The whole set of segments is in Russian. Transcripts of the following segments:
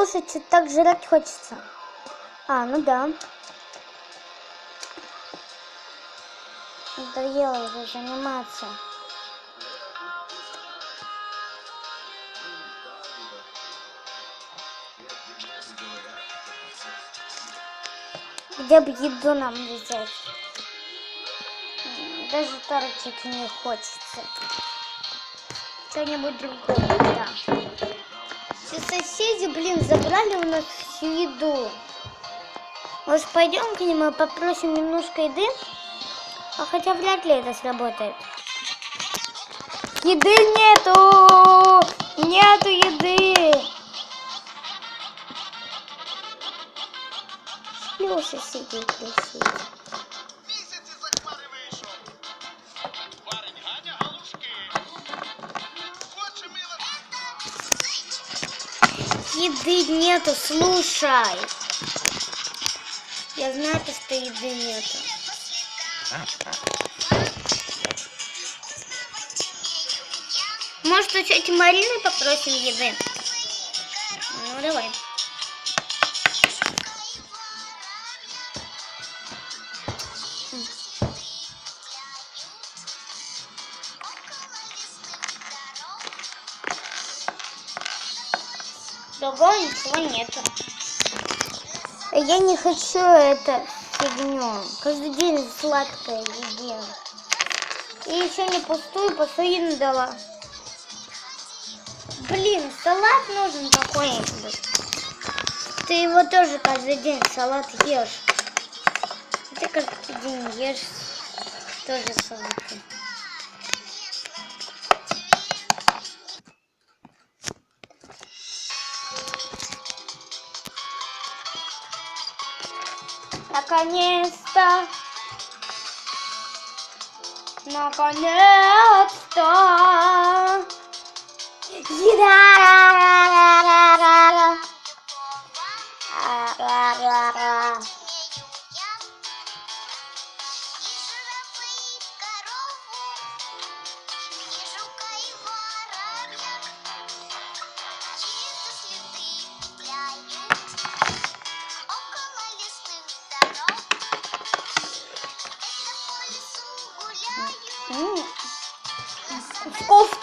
Слушай, что так жрать хочется. А, ну да. Надоело уже заниматься. Где бы еду нам взять? Даже торчить не хочется. Что-нибудь другое, да. Все соседи, блин, забрали у нас всю еду. Может, пойдем к ним и попросим немножко еды? А хотя вряд ли это сработает. Еды нету! Нету еды! Леша сидит, сидит. Еды нету, слушай. Я знаю, то, что еды нету. Может, у тети Марины попросим еды? Ну, давай. Другого ничего нету. Я не хочу это фигню. Каждый день сладкое едим. И еще не пустую посудину дала. Блин, салат нужен какой-нибудь. Ты его тоже каждый день салат ешь. Ты каждый день ешь тоже салаты. Наконец-то! Наконец-то! Еда!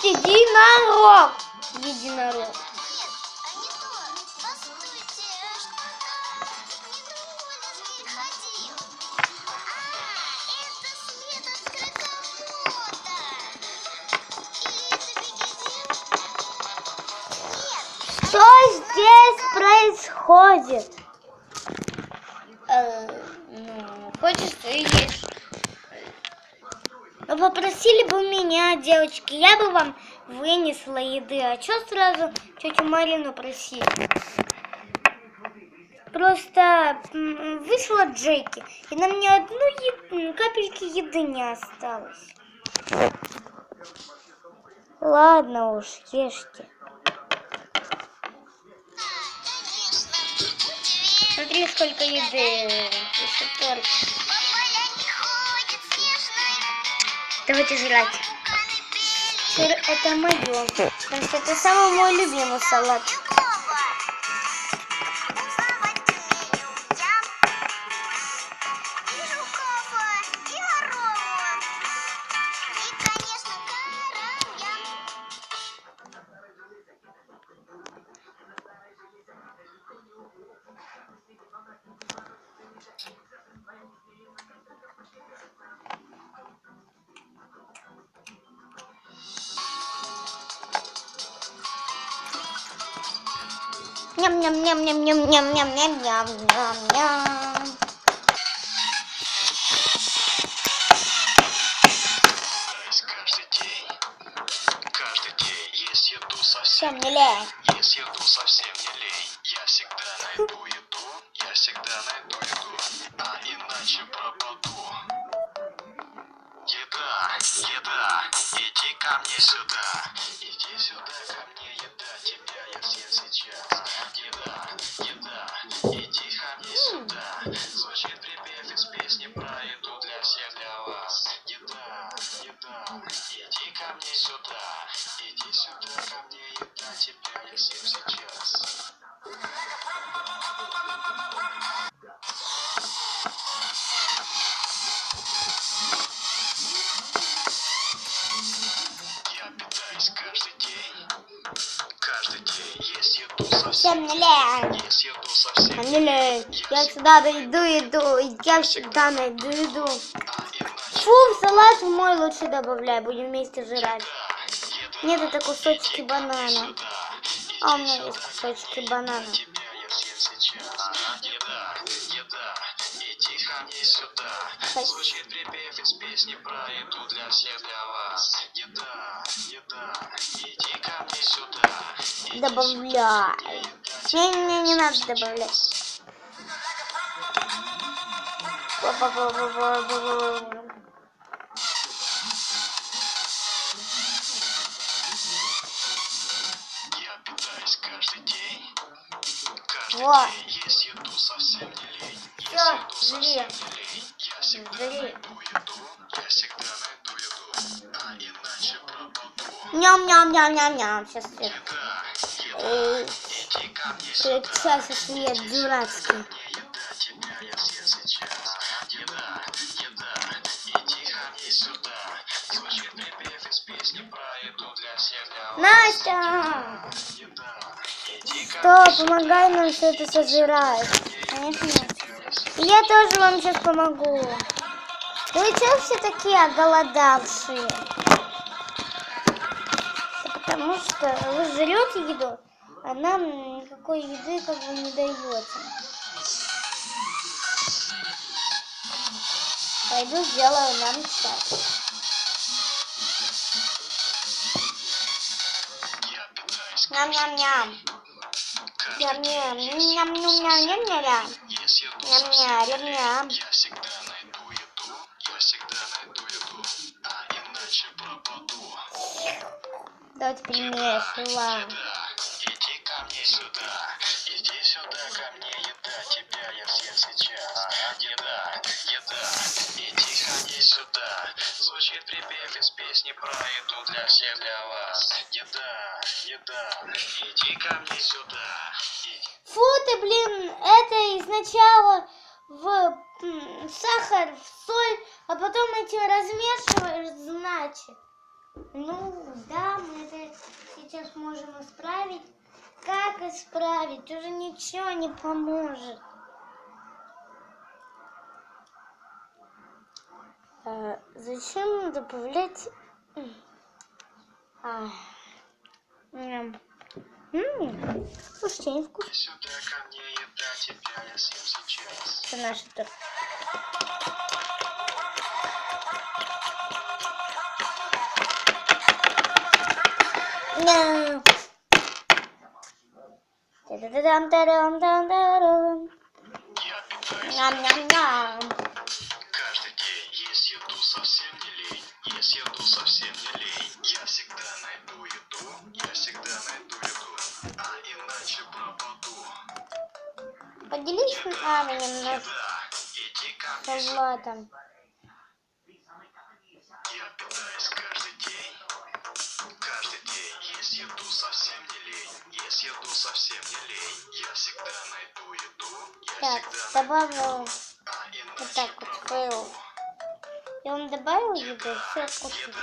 Единорог. Единорог. Что здесь происходит? Э, ну, хочешь, ты попросили бы меня, девочки, я бы вам вынесла еды. А что сразу тетю Марину просить? Просто вышла Джеки, и на мне одну е- капельки еды не осталось. Ладно уж, ешьте. Смотри, сколько еды. Еще торт. Давайте жрать. Сыр это мое. Потому что это самый мой любимый салат. Thank you. Еду совсем. Всем не лень. Есть еду совсем не лень. Я всегда найду Иди сюда ко мне, я тебя не съем сейчас. Я питаюсь каждый день. Каждый день есть еду совсем. Есть еду совсем. Не лень. Я сюда дойду, иду. Я всегда найду иду. Фу, в салат мой лучше добавляй. Будем вместе жрать. Нет, это кусочки банана. А у меня есть кусочки банана. мне. Звучит припев из песни про еду для всех для вас. Еда, еда, иди ко мне Добавляй. сюда, еда Не, не, не надо добавлять. Еду. А иначе пропаду. Ням-ням-ням-ням-ням. Сейчас свет дурацкий. Сейчас. Для вас. Настя! Что, помогай нам все это сожрать. Конечно, Я тоже вам сейчас помогу. Вы что все такие оголодавшие? Да потому что вы жрете еду, а нам никакой еды как бы не даете. Пойду сделаю нам чай. Ням-ням-ням. Ням-ням. Ням-ням-ням-ням-ням. Есть еду Ням-ням, совсем не ням-ням. лень. Я всегда найду еду. Я всегда найду еду. А иначе пропаду. Давайте перемешиваем. Еда, Звучит припев из песни про еду для всех для вас. Еда, еда, иди ко мне сюда. Иди. Фу ты, блин, это сначала в сахар, в соль, а потом этим размешиваешь, значит. Ну, да, мы это сейчас можем исправить. Как исправить? Уже ничего не поможет. Зачем добавлять... а, Слушайте, не вкусно. Сюда ко мне, еда, тебя я съем сейчас. Это наш питаюсь Ням-ням-ням. Совсем не лень, есть еду совсем не лень. Я всегда найду еду, я всегда найду еду, а иначе пропаду. Поделись с нами немножко Еда, иди ко. Златом. Я питаюсь каждый день, каждый день есть еду совсем не лень, есть еду совсем не лень. Я всегда найду еду, я Так, всегда найду еду, а вот так вот И он добавил еду, все вкусно.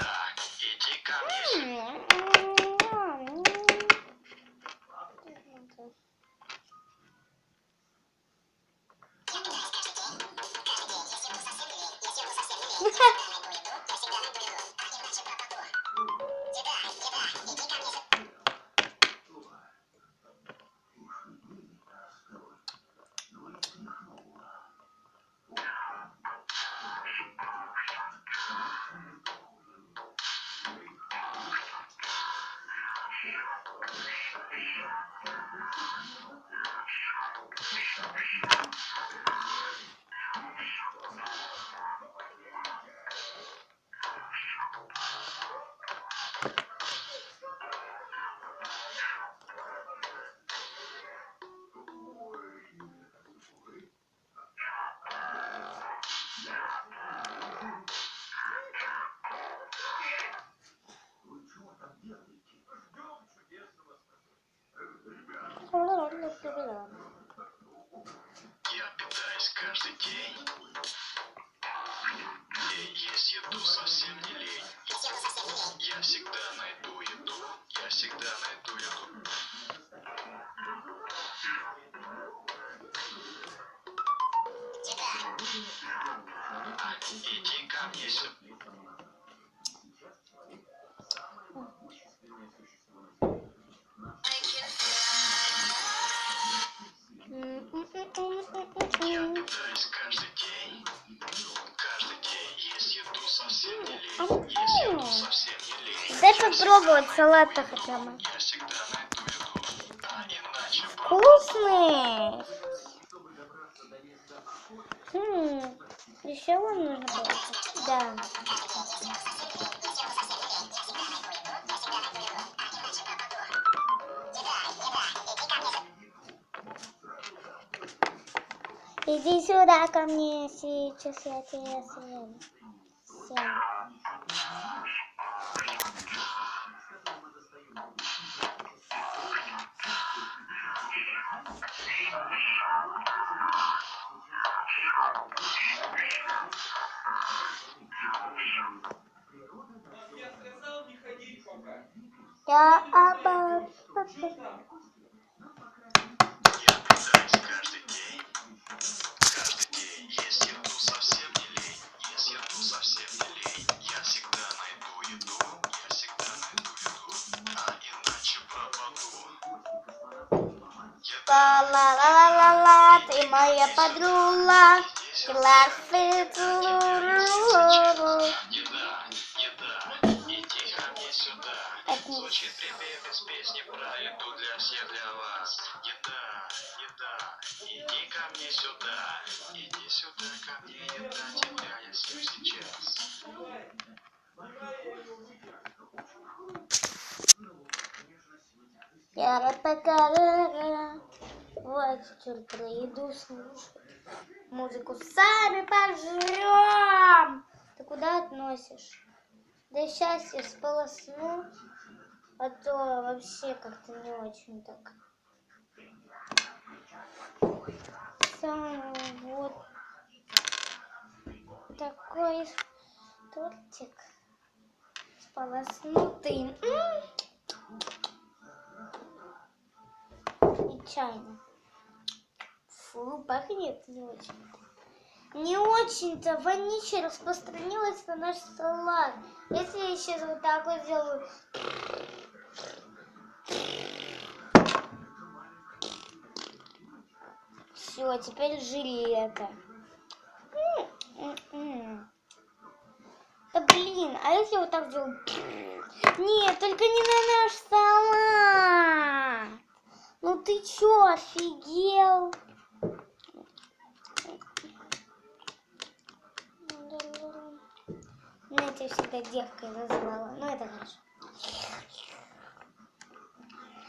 Я питаюсь каждый день. Есть еду совсем не лень. Я всегда найду еду. Я всегда найду еду. Попробовать салат хотя бы. Вкусный. Хм, еще вам нужно было? Да. Иди сюда ко мне, сейчас я тебя съем. Съем. Пропаду. Еда, Ла-ла-ла-ла-ла, ты моя подруга. Классы Звучит припев из песни про еду для всех для вас. Еда, еда, иди ко мне сюда. Иди сюда ко мне, еда, тебя я съем сейчас. Я такая. Вот что про слушать. Музыку сами пожрем. Ты куда относишь? Да я сполосну, а то вообще как-то не очень так. Сам вот такой тортик сполоснутый. М. Нечаянно. Фу, пахнет не очень. Не очень-то вонища распространилась на наш салат. Если я сейчас вот так вот сделаю. Все, теперь м. Да блин, а если вот так сделаю? Нет, только не на наш салат. Ну ты чё, офигел? Ну, я всегда девкой называла. Ну, это хорошо.